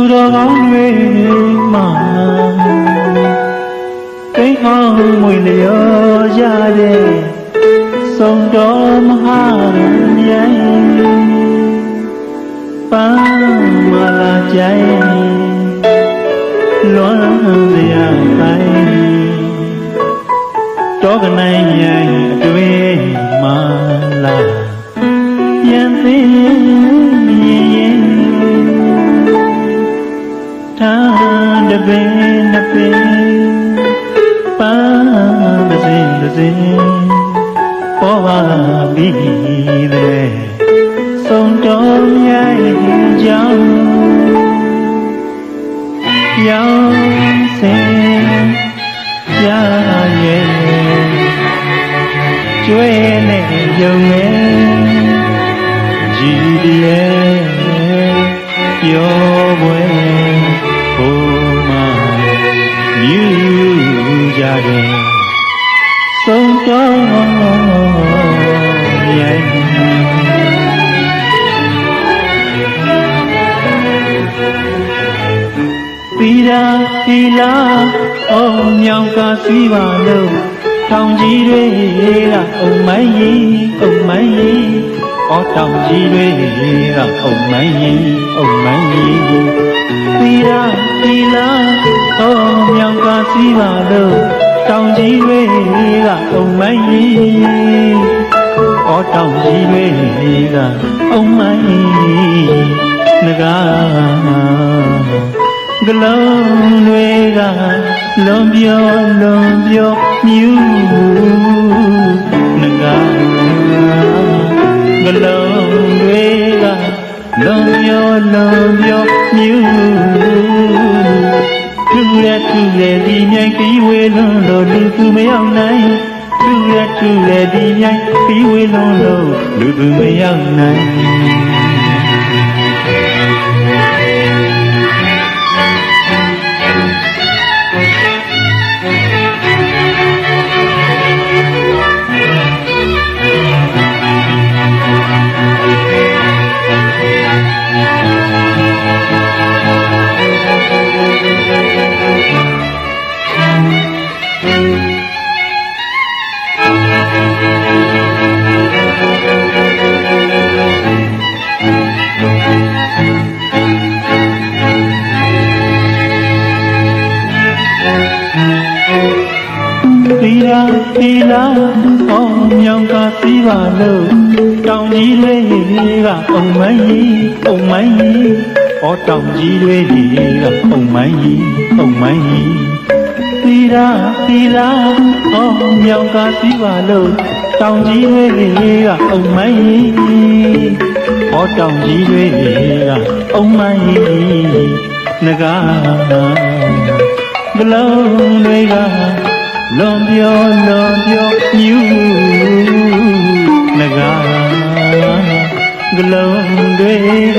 သူတော်ကောင်းတွေမှာကိန်းအောင်မွေလျောကြတဲ့သုံးတော်မဟာမြိုင်ပန်းမလာကြိုင်လွမ်းစရာတိုင်းတောကနိုင်ရိုင်အတွင်မာလာပြန်သိရင် ပင်နှစ်ပင်ပန်းတစ်စင်တစ်စင်ပေါ်ပါပြီးတဲ့ဆုံးတော်မြိုင်ကြောင်းရောင်စင်ရရဲ့ ရာပီလာအောင်မြောင်ကစီးပါလို့တောင်ကြီးတွေကအုံမိုင်းကြီးအုံမိုင်းကြီးအော်တောင်ကြီးတွေကအုံမိုင်းကြီးအုံမိုင်းကြီးပီရာပီလာအောင်မြောင်ကစီးပါလို့တောင်ကြီးတွေကအုံမိုင်းကြီးအော်တောင်ကြီးတွေကအုံမိုင်းကြီးငကားကလုံးတွေက လွန်ပြောလွန်ပြောမြူငကားကလုံးတွေကလွန်ပြောလွန်ပြောမြူသူရသူရဒီမြိုင်ပြီးဝေလွန်လို့လူသူမရောက်နိုင်သူရသူရဒီမြိုင်ပြီးဝေလွန်လို့လူသူမရောက်နိုင် ရာသီလာအောင်မြောင်ကစီးပါလို့တောင်ကြီးလေးကအုံမိုင်းကြီးအုံမိုင်းကြီးအော်တောင်ကြီးလေးကအုံမိုင်းကြီးအုံမိုင်းကြီးသီရာသီလာအောင်မြောင်ကစီးပါလို့တောင်ကြီးလေးကအုံမိုင်းကြီးအော်တောင်ကြီးလေးကအုံမိုင်းကြီးငကားကလုံးတွေက လွန်ပြောလွန်ပြောမြူငကားကလုံးတွေက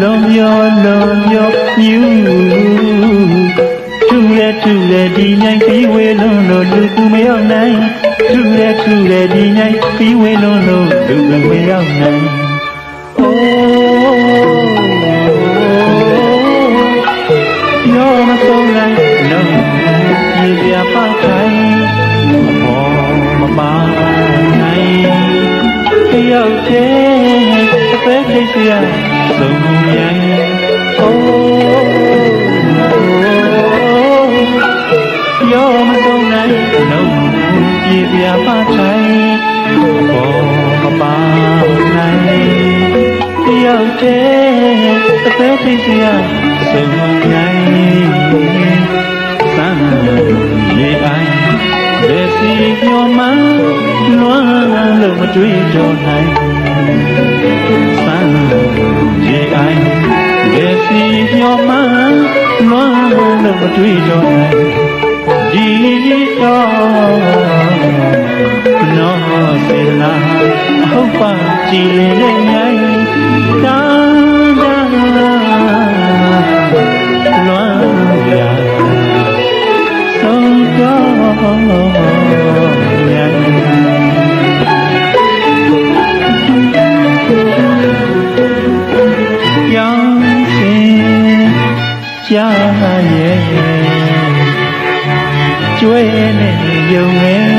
လွန်ပြောလွန်ပြောမြူသူရဲသူရဲဒီမြိုင်ပြီးဝေလုံးလို့လူသူမရောက်နိုင်သူရဲသူရဲဒီမြိုင်ပြီးဝေလုံးလို့လူသူမရောက်နိုင်အိုးပြောမ ထိတ်စရာသုံးမြိုင်အိုးပြောမဆုံးနိုင်လုံးပြေပြပါခိုင်ဘောမပါနိုင်တယောက်တည်းအသက်ထိတ်စရာစုံမနိုင်စမ်းရေအိုင်လက်စီပြောမှလွမ်းလို့မတွေ့တော့နိုင် ရေအိုင်လက်စီပြောမှလွမ်းလို့မတွေ့တော့နိုင်ဒီတော့နော်စေလာအဟုတ်ပါကြည်လင်တဲ့ညို ရှာရဲ့ကျွဲနဲ့ယုံငယ်